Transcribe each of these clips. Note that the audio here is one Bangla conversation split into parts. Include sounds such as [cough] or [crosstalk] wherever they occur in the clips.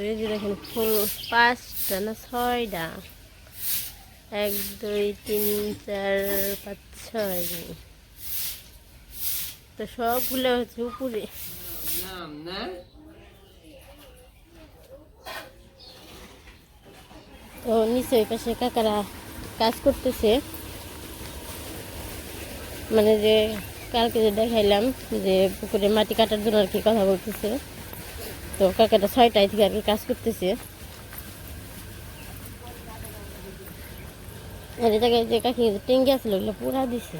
এই যে দেখেন, ফুল পাঁচটা না ছয়টা? এক, দুই, তিন, চার, পাঁচ, ছয় তো সবগুলো হচ্ছে উপরে। তো নিচে ওই পাশে কাকারা কাজ করতেছে। মানে যে কালকে যে দেখাইলাম যে পুকুরে মাটি কাটার জন্য আর কি কথা বলতেছে। তো কাকাটা ছয়টায় থেকে আর কি কাজ করতেছে। আর জায়গায় যে কাকি টেঙ্গি আছিল ওগুলো পুরা দিছে।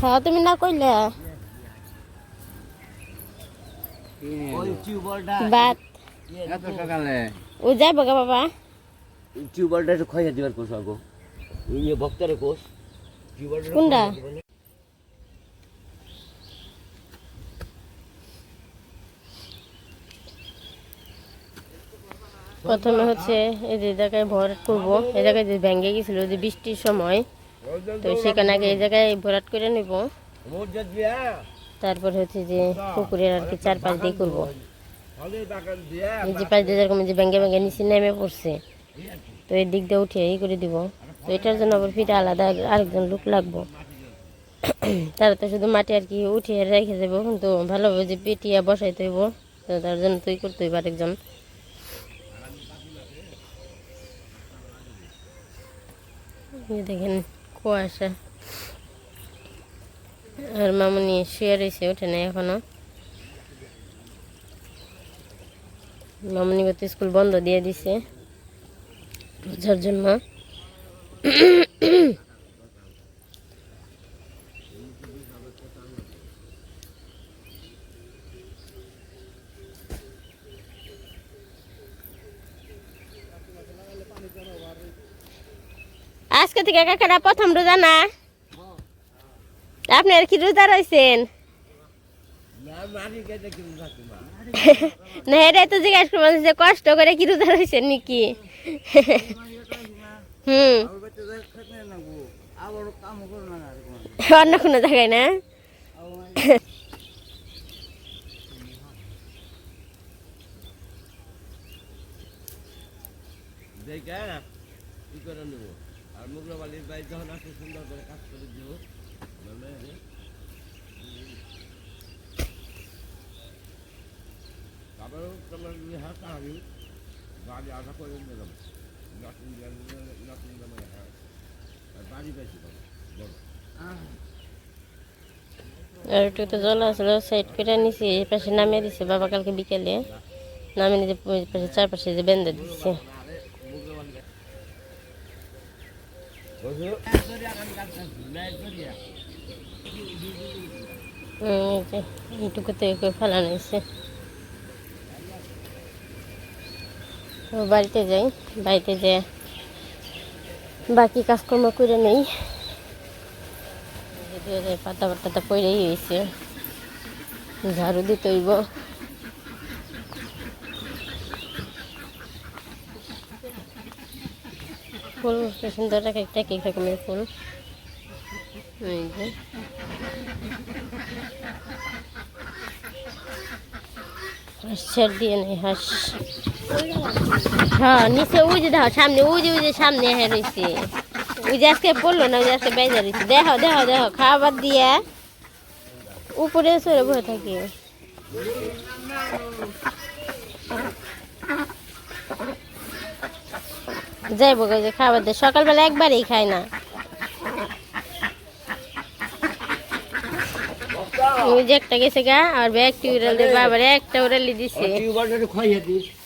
হ্যাঁ তুমি না কইলে। বাত। ও যাইব গা বাবা। টিউবওয়েলটা একটু দিবার আগো ভক্তরে কোস টিউবওয়েলটা কোনটা? প্রথমে হচ্ছে এই যে জায়গায় ভরাট করব, এই জায়গায় যে ভেঙে গেছিল যে বৃষ্টির সময়, তো সেখানে আগে এই জায়গায় ভরাট করে নেব। তারপর হচ্ছে যে পুকুরের আর কি চারপাশ দিয়ে করব। এই যে পাশ দিয়ে যেরকম যে ভেঙে ভেঙে নিচে নেমে পড়ছে, তো এই দিক দিয়ে উঠে এই করে দিব। তো এটার জন্য আবার ফিরে আলাদা আরেকজন লোক লাগবো। তারা তো শুধু মাটি আর কি উঠিয়ে রেখে যাব কিন্তু ভালোভাবে যে পেটিয়া বসাইতে হইব তার জন্য তুই করতে হইব আরেকজন। এই দেখেন, কুয়াশা। আর মামুনি শুয়ে রয়েছে, ওঠে না এখনও। মামুনি তো স্কুল বন্ধ দিয়ে দিছে। বোঝার জন্য আজকে থেকে কাকারা প্রথম রোজা না? আপনার কি রোজা রয়েছেন? না, এটা তো জিজ্ঞাসা করব যে কষ্ট করে কি রোজা রয়েছেন নাকি? হুম। অন্য কোনো জায়গায় না? দেখা কি করে নেব? আর বাড়ি যখন আসে, সুন্দর করে কাজ করে দিব তোমার বাড়ি করে দিলাম নতুন নতুন বাড়ি পাইছি বলো তো জল আসলো সাইড করে নিছি, এই পাশে নামিয়ে দিছে। বাবা কালকে বিকেলে। নামিয়ে ওই পাশে চারপাশে যে বেঁধে দিচ্ছে হুম, এই যে এইটুকুতে ফেলানো হয়েছে। তো বাড়িতে যাই, বাড়িতে যে বাকি কাজকর্ম করে নেই। পাতা পাতা পড়েই হয়েছে ঝাড়ু দিতে হইব। ফুল সুন্দর এক একটা এক রকমের ফুল। এই যে। দিয়ে হ্যাঁ নিচে দেখো সামনে সামনে হ্যাঁ না বেজা দেখো দেখো দেখো খাবার দিয়ে উপরে সরে বসে থাকি। যাইব গো যে খাবার দে। সকালবেলা একবারই খায় না। ওই যে একটা গেছে গা আর ব্যাগটি উড়াল দিয়ে বাবার একটা উড়ালি দিছে। দিছে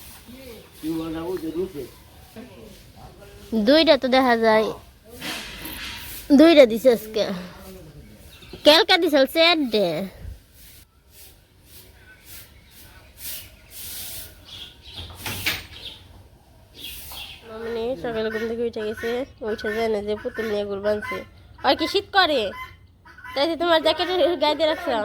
দুইটা তো দেখা যায়। দুইটা দিছে আজকে। কেলকা দিছিল চারটে মামনি সকালে ঘুম থেকে উঠে গেছে উঠে না যে পুতুল নিয়ে গুল বানছে। আর কি শীত করে? তাই তোমার জ্যাকেটের গায়ে দিয়ে রাখছো?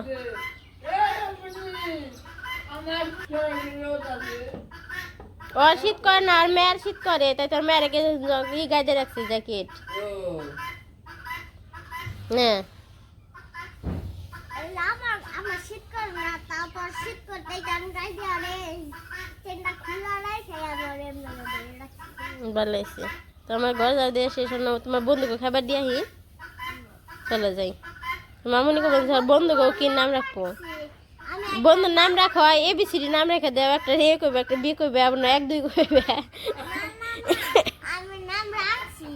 ও শীত করে না আর মেয়ের শীত করে তাই তোর মেয়ের গায়ে দিয়ে রাখছে জ্যাকেট হ্যাঁ। আমার আমার শীত করে না তারপর শীত করতে গান গাই দিয়ে রে ট্রেনটা খোলা রাখে আমার এমনি ভালো হয়েছে তো আমার ঘর যাও দিয়ে শেষ হলো তোমার বন্ধুকে খাবার দিয়ে আহি। চলে যাই। মামুনি কে বলছে বন্ধুকেও কি নাম রাখব? বন্ধুর নাম রাখো এ বি সি নাম রেখে দেও। একটা এ করবে একটা বি করবে আপনার এক দুই করবে আমি নাম রাখছি।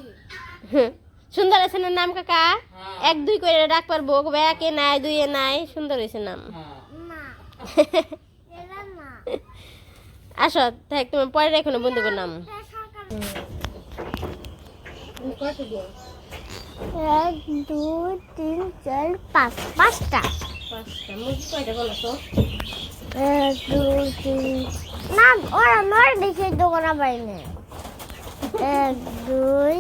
সুন্দর আছে না নাম কাকা? এক দুই করে ডাক পারব একে নাই দুই এ নাই সুন্দর হয়েছে নাম। না [laughs] আসো দেখ তুমি পরে রেখো না বন্ধুকে নাম। এক দুই তিন চার পাঁচ পাঁচটা। এক দুই তিন না ওরা নয় দেখে দোকান পাইনি এক দুই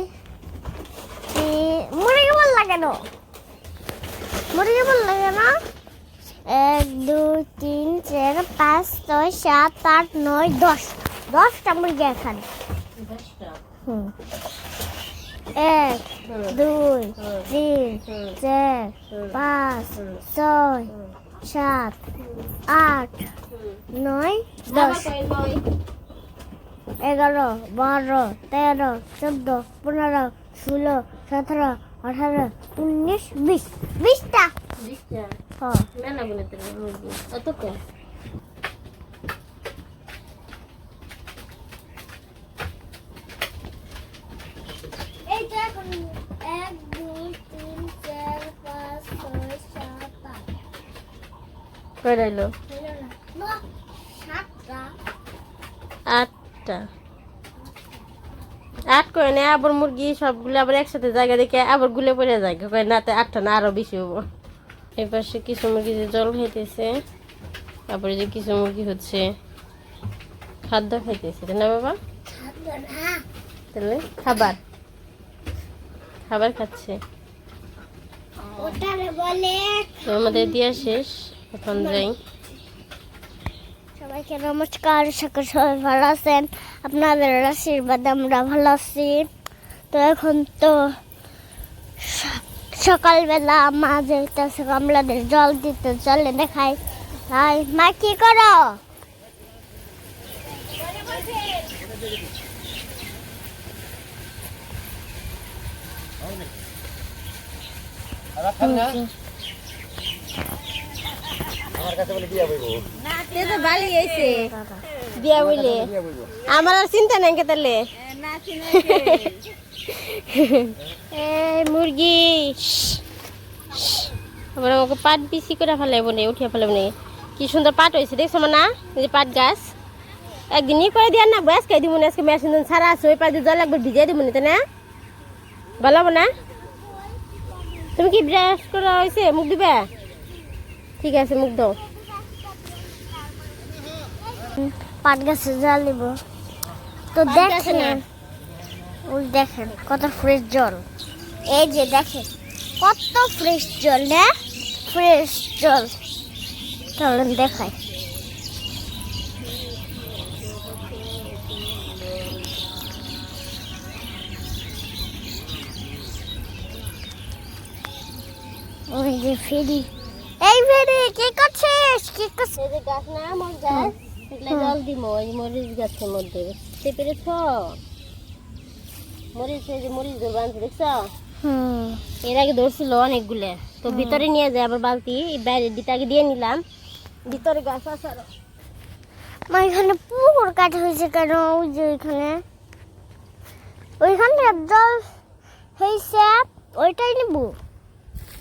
মুরগি বল লাগে না। মুরগি বল লাগে না। এক, দুই, তিন, চার, পাঁচ, ছয়, সাত, আট, নয়, দশ। দশটা মুরগি এখানে। হুম। এক, দুই, তিন, চার, পাঁচ, ছয়, সাত, আট, নয়, দশ। এগারো বারো তেরো চোদ্দ পনেরো ষোলো সতেরো আঠারো উনিশ বিশ। বিশটা? হ্যাঁ এক দুই তিন চার পাঁচ ছয় সাত আট কই রইল হলো না না, সাতটা আটটা আট করে নেই আবার মুরগি সবগুলো আবার একসাথে জায়গা দেখে আবার গুলে পড়ে যায়। কয় না তো আটটা না আরও বেশি হব। এই পাশে কিছু মুরগি যে জল খাইতেছে তারপরে যে কিছু মুরগি হচ্ছে খাদ্য খাইতেছে। তাই না বাবা? তাহলে খাবার। খাবার খাচ্ছে। তো আমাদের দিয়া শেষ। এখন যাই। সবাইকে নমস্কার সকল সবাই ভালো আছেন? আপনাদের আশীর্বাদ আমরা ভালো আছি। তো এখন তো সকালবেলা মা যেতেছে কমলাদের জল দিতে চলে দেখাই তাই মা কি করো? তো বিয়া আমার আর চিন্তা নাই কে তাহলে এই মুরগি। আবার আমাকে পাট বেশি করে ফেলাইব নে উঠিয়ে ফেলাইব নে। কি সুন্দর পাট হয়েছে দেখছ না এই যে পাট গাছ। একদিন ই করে দিয়ে না বয়স খাই দিব না আজকে মেশিন সারা আছে ওই পাশে জল একবার ভিজিয়ে দিব না না? ভালো না তুমি কি ব্রাশ করা হয়েছে? মুখ দিবে? ঠিক আছে মুখ দাও পাট গাছে জল দিব। তো দেখেন। ওই দেখেন কত ফ্রেশ জল। এই যে দেখেন কত ফ্রেশ জল না? ফ্রেশ জল। চলেন দেখাই। ওই যে ফেরি এই ফেরি কি করছিস? কি করছিস এই যে গাছ না আমার গাছ। এগুলা জল দিব ওই মরিচ গাছের মধ্যে। বুঝতে পেরেছ? মরিচ এই যে মরিচ ধরবো আনছে দেখছ? হুম। এর আগে ধরছিল অনেকগুলো। তো ভিতরে নিয়ে যায় আবার বালতি বাইরে দিকে আগে দিয়ে নিলাম। ভিতরে গাছ আছে আরও। মা এখানে পুকুর কাটা হয়েছে কেন? ওই যে ওইখানে। ওইখানে জল হয়েছে ওইটাই নেব।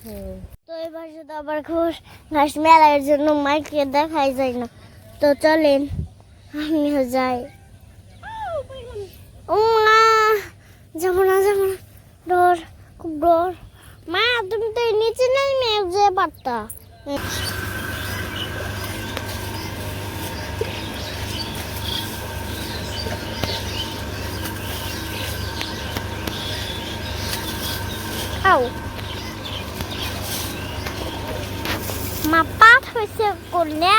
হুম। তো এবার শুধু আবার ঘুষ। ঘাস মেলার জন্য মাইকে দেখাই যায় না। তো চলেন, আমিও যাই। ও মা, যাব না যাব না। ডর, খুব ডর। মা, তুমি তো এই নিচে নেমে যে পারতা খাও মা পাট হয়েছে করলে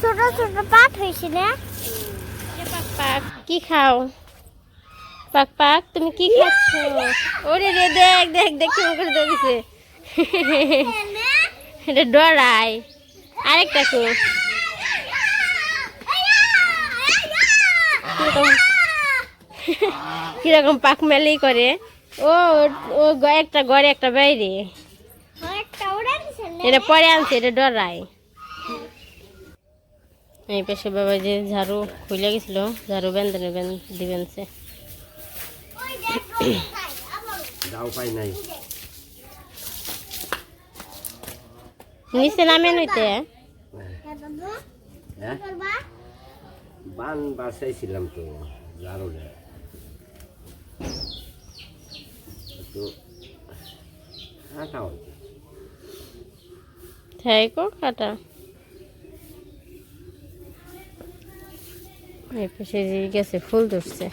ছোট ছোট পাট হয়েছে না পাক কি খাও? পাক পাক তুমি কি খাচ্ছ? ওরে রে, দেখ দেখ দেখ কেমন করে দৌড়িছে এটা ডরাই। আরেকটা কো। কীরকম পাক মেলেই করে। ও ও একটা ঘরে একটা বাইরে। দিছে এটা পরে আনছে এটা ডরাই। এই পাশে বাবা যে ঝাড়ু খুলে গেছিল ঝাড়ু বেঁধে নেবেন দিবেন সে। নিচে নামে নইতে হ্যাঁ? বান বাসাইছিলাম তো জারুলে তো তাই কো কাটা। এই পাশে যে গেছে ফুল ধরছে।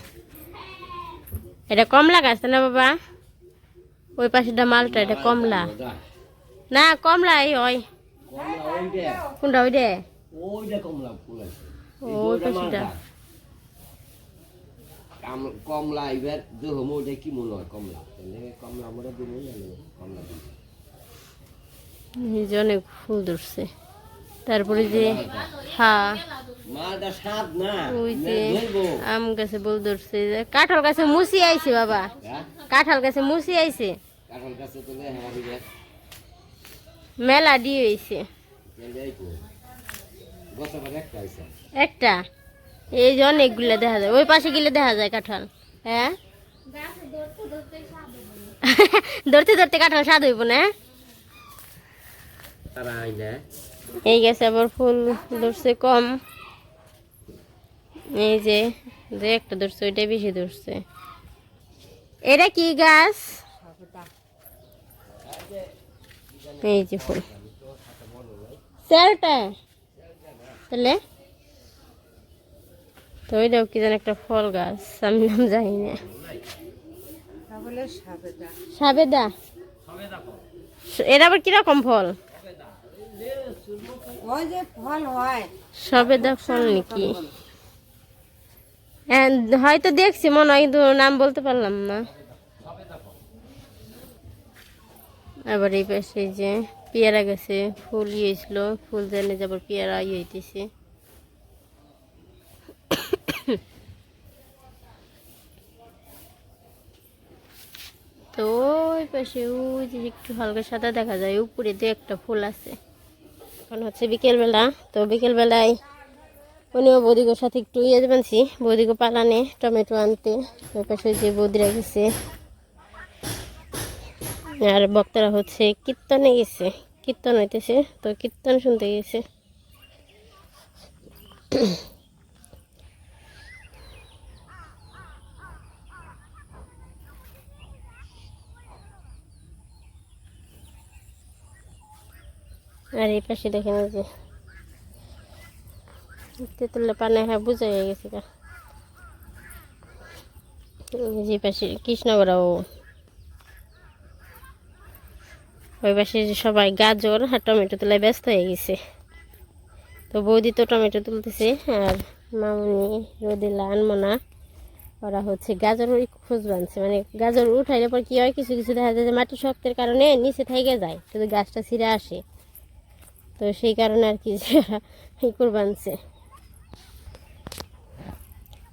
এটা কমলা গাছ না বাবা? ওই পাশেটা মালটা এটা কমলা। না কমলা এই হয় কোনটা ওই কমলা ওই পাশেটা কমলা এবার দেহ মোটা কি মনে হয় কমলা? কমলা মোটা না কমলা দিব অনেক ফুল ধরছে। তারপরে যে হ্যাঁ। ওই যে আম গাছে বল ধরছে। কাঁঠাল গাছে মুসি আইছে বাবা। কাঁঠাল গাছে মুসি আইছে। মেলা দিয়ে বার একটা? এই যে অনেকগুলো দেখা যায়। ওই পাশে গেলে দেখা যায় কাঁঠাল। হ্যাঁ? [laughs] ধরতে ধরতে কাঁঠাল স্বাদ হইব না? এই গেছে আবার ফুল ধরছে কম। এই যে যে একটা ধরছে ওইটা বেশি ধরছে। এটা কি গাছ? এই যে ফুল। চারটা? তাহলে? তো ওইটাও কি যেন একটা ফল গাছ আমি নাম জানি না। সাবেদা। এটা আবার কীরকম ফল? সবেদা ফল নাকি। হ্যাঁ, হয়তো দেখছি মনে হয় কিন্তু নাম বলতে পারলাম না। আবার এই পাশে যে পেয়ারা গেছে ফুল ইয়েছিল ফুল জেনে যাবার পেয়ারা ইয়ে হইতেছে। তো ওই পাশে ওই যে একটু হালকা সাদা দেখা যায় উপরে দিয়ে একটা ফুল আছে। এখন হচ্ছে বিকেলবেলা। তো বিকেলবেলায় উনিও বৌদিগোর সাথে একটু ইয়ে বানছি। বৌদিগো পালানে টমেটো আনতে। পাশে যে বৌদিরা গেছে। আর বক্তারা হচ্ছে কীর্তনে গেছে। কীর্তন হইতেছে। তো কীর্তন শুনতে গেছে। আর এই পাশে দেখেন যে তেঁতুল্লা পানে হ্যাঁ বুঝা হয়ে গেছে যে পাশে কৃষ্ণগড়াও ওই পাশে যে সবাই গাজর আর টমেটো তোলায় ব্যস্ত হয়ে গেছে। তো বৌদি তো টমেটো তুলতেছে আর মামনি, রোদিলা, আনমোনা, ওরা হচ্ছে গাজর খোঁজ বানছে। মানে গাজর উঠাইলে পর কি হয়, কিছু কিছু দেখা যায় যে মাটি শক্তের কারণে নিচে থেকে যায়, কিন্তু গাছটা ছিঁড়ে আসে। তো সেই কারণে আর কি এই করে বানছে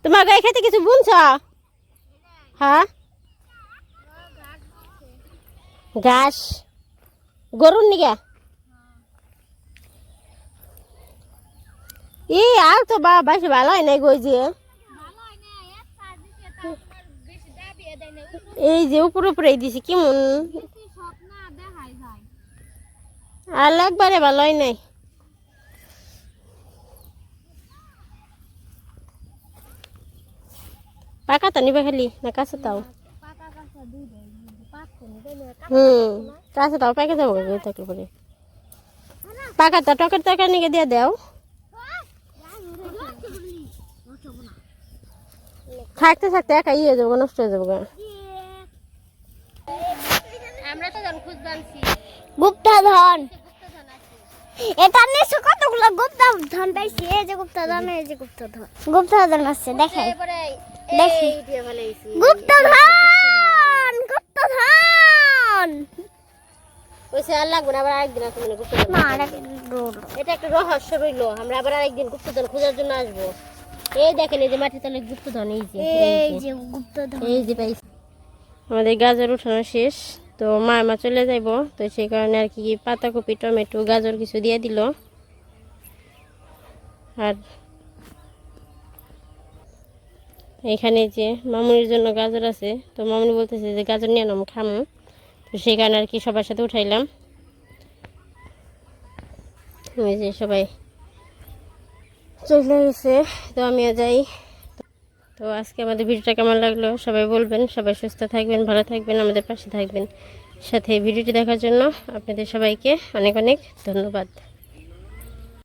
তোমার গায়ে খেতে কিছু বুনছ? হ্যাঁ? ঘাস? গরুর নিগা? ই আর তো বা বেশি ভালো হয় নাই গই যে এই যে উপরে উপরে দিছি কেমন? আর একবারে ভালো হয় নাই। পাকা তো নিবে খালি, না কাছে তাও? হুম, কাছে তাও পাকে যাব থাকলে পরে। পাকা তো টকের তরকারি নিকে দিয়ে দাও। থাকতে থাকতে একা ইয়ে যাব নষ্ট হয়ে যাব আমরা তো ধান খুঁজ গুপ্তধন। এটা নিশ্চয় কতগুলো গুপ্তধন পাইছি? এই যে গুপ্তধন এই যে গুপ্তধন। গুপ্তধন আছে দেখে। দেখি গুপ্তধন গুপ্তধন। ওইসে আবার আরেকদিন আসব এটা একটা রহস্য রইল আমরা আবার আরেকদিন গুপ্তধন খোঁজার জন্য আসব। এই দেখেন এই যে মাটির তলে গুপ্তধন এই যে। এই যে গুপ্তধন। এই যে পাইছি। আমাদের গাজর উঠানো শেষ। তো মা মা চলে যাইব। তো সেই কারণে আর কি পাতাকপি, টমেটো, গাজর কিছু দিয়ে দিল। আর এখানে যে মামুনির জন্য গাজর আছে, তো মামুনি বলতেছে যে গাজর নিয়ে নাম খামু। তো সেই কারণে আর কি সবার সাথে উঠাইলাম। ওই যে সবাই চলে গেছে, তো আমিও যাই। তো আজকে আমাদের ভিডিওটা কেমন লাগল? সবাই বলবেন, সবাই সুস্থ থাকবেন, ভালো থাকবেন, আমাদের পাশে থাকবেন। সাথে ভিডিওটি দেখার জন্য আপনাদের সবাইকে অনেক অনেক ধন্যবাদ।